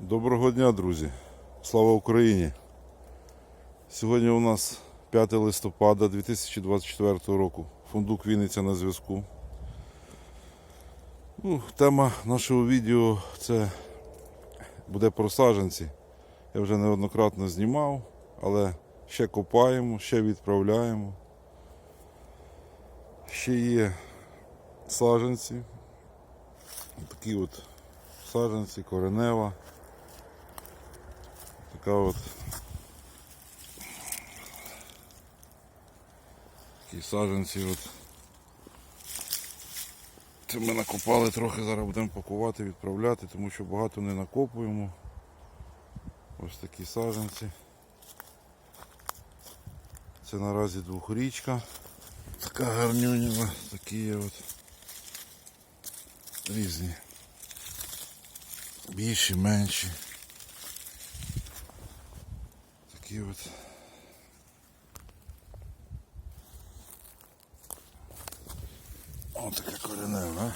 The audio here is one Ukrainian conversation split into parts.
Доброго дня, друзі! Слава Україні! Сьогодні у нас 5 листопада 2024 року. Фундук Вінниця на зв'язку. Ну, тема нашого відео це буде про саджанці. Я вже неоднократно знімав, але ще копаємо, ще відправляємо. Ще є саджанці. Такі от саджанці, коренева. Така от такі саджанці от. Це ми накопали трохи, зараз будемо пакувати, відправляти, тому що багато не накопуємо. Ось такі саджанці. Це наразі двохрічка. Така гарнюнєва, такі от різні. Більші, менші. Такі от. О, така. На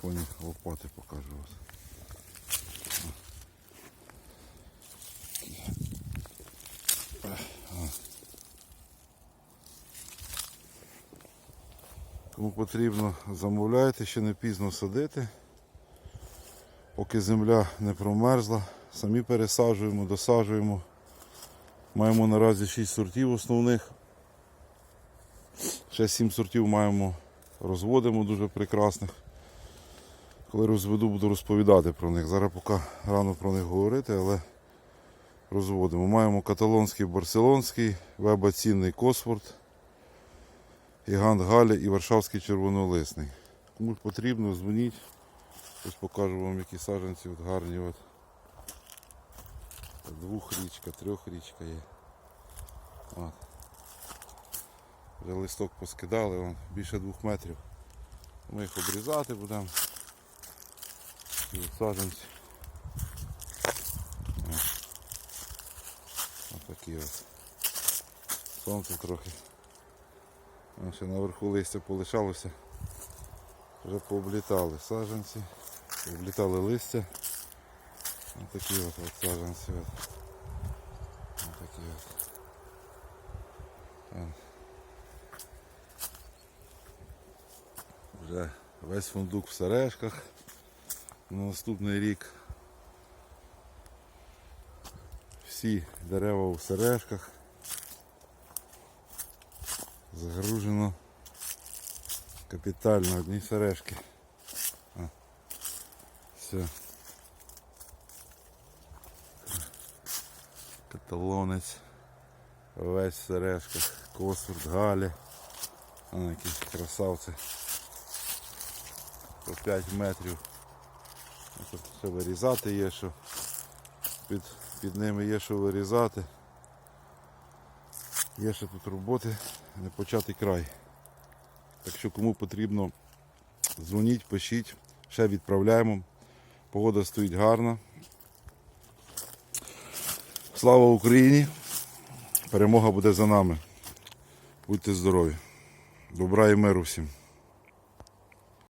фоні лопати покажу вас. Кому потрібно, замовляйте, ще не пізно садити. Поки земля не промерзла, самі пересаджуємо, досаджуємо. Маємо наразі 6 сортів основних. Ще 7 сортів маємо, розводимо дуже прекрасних. Коли розведу, буду розповідати про них. Зараз поки рано про них говорити, але розводимо. Маємо каталонський, барселонський, веба цінний Косфорд, Гігант Галя і Варшавський червонолисний. Кому потрібно, дзвоніть. Ось покажу вам, які саджанці от гарні. От. Двохрічка, трьохрічка є. От. Вже листок поскидали, вон, більше двох метрів. Ми їх обрізати будемо. Такі от саджанці. Ось. Отакі. Сонце трохи. Ще наверху листя полишалося. Вже пооблітали саджанці, пооблітали листя. Ось такі от, от саджанці. От. Ось такі от. Там. Вже весь фундук в сережках. На наступний рік всі дерева у сережках. Загружено капітально одні сережки. Все. Каталонець. Весь в сережках. Косфорд, Галі. А якісь красавці. По 5 метрів. Тут ще вирізати є, що під, під ними є що вирізати. Є ще тут роботи, не початий край. Так що кому потрібно, дзвоніть, пишіть, ще відправляємо. Погода стоїть гарна. Слава Україні! Перемога буде за нами. Будьте здорові. Добра і миру всім.